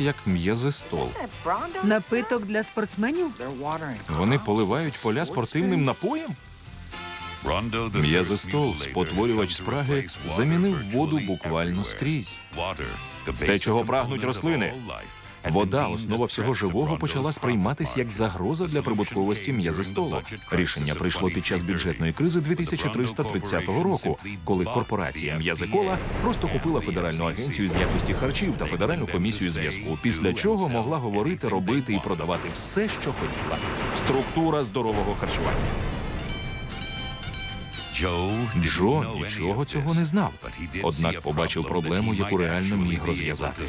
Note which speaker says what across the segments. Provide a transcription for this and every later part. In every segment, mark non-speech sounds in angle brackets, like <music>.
Speaker 1: як м'язистол.
Speaker 2: Напиток для спортсменів?
Speaker 1: Вони поливають поля спортивним напоєм? М'язистол, спотворювач спраги, замінив воду буквально скрізь.
Speaker 3: Те, чого прагнуть рослини.
Speaker 1: Вода, основа всього живого, почала сприйматись як загроза для прибутковості м'язистолу. Рішення прийшло під час бюджетної кризи 2330 року, коли корпорація м'язикола просто купила федеральну агенцію з якості харчів та федеральну комісію зв'язку. Після чого могла говорити, робити і продавати все, що хотіла. Структура здорового харчування.
Speaker 3: Джо нічого цього не знав,
Speaker 1: Однак побачив проблему, яку реально міг розв'язати.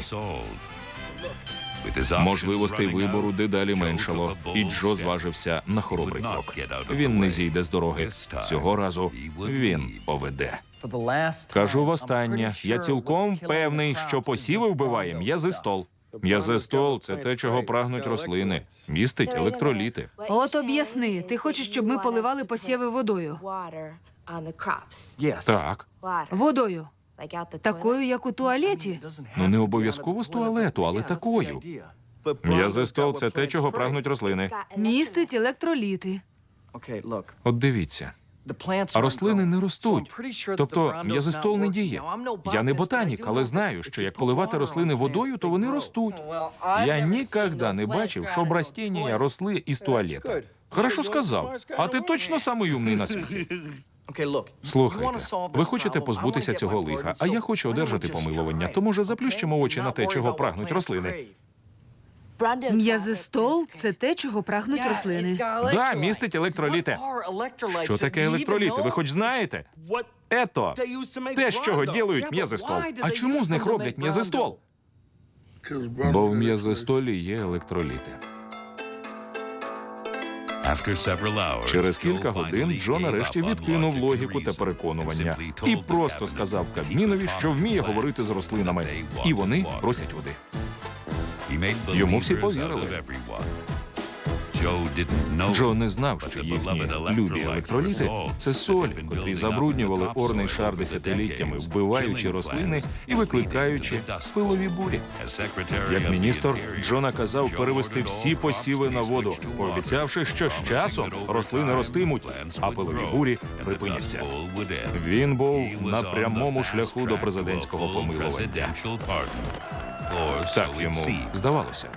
Speaker 1: Можливостей вибору дедалі меншало, і Джо зважився на хоробрий крок. Він не зійде з дороги. Цього разу він поведе. Кажу востаннє, я цілком певний, що посіви вбиває м'язистол. М'язистол це те, чого прагнуть рослини. Містить електроліти.
Speaker 2: От об'ясни, ти хочеш, щоб ми поливали посіви водою?
Speaker 1: Так,
Speaker 2: Водою. Такою, як у туалеті?
Speaker 1: ну не обов'язково з туалету, але такою. М'язистол це те, чого прагнуть рослини.
Speaker 2: Містить електроліти.
Speaker 1: От дивіться. А рослини не ростуть. Тобто м'язистол не діє. Я не ботанік, але знаю, що як поливати рослини водою, то вони ростуть. Я ніколи не бачив, щоб растіння росли із туалета. Хорошо сказав. А ти точно самий умний на світі. <laughs> Слухайте, ви хочете позбутися цього лиха, а я хочу одержати помилування. То може заплющимо очі на те, чого прагнуть рослини.
Speaker 2: М'язистол це те, чого прагнуть рослини.
Speaker 1: Да, містить електроліти. Що таке електроліти? Ви хоч знаєте? Ето те, з чого ділають м'язистол. А чому з них роблять м'язистол? Бо в м'язистолі є електроліти. Через кілька годин Джо нарешті відкинув логіку та переконування і просто сказав Кабмінові, що вміє говорити з рослинами, і вони просять води.
Speaker 3: Йому всі повірили.
Speaker 1: Джо не знав, що їхні любі електроліти це солі, котрі забруднювали орний шар десятиліттями, вбиваючи рослини і викликаючи пилові бурі. Як міністр, Джо наказав перевести всі посіви на воду, пообіцявши, що з часом рослини ростимуть, а пилові бурі припиняться. Він був на прямому шляху до президентського помилування. Так йому здавалося.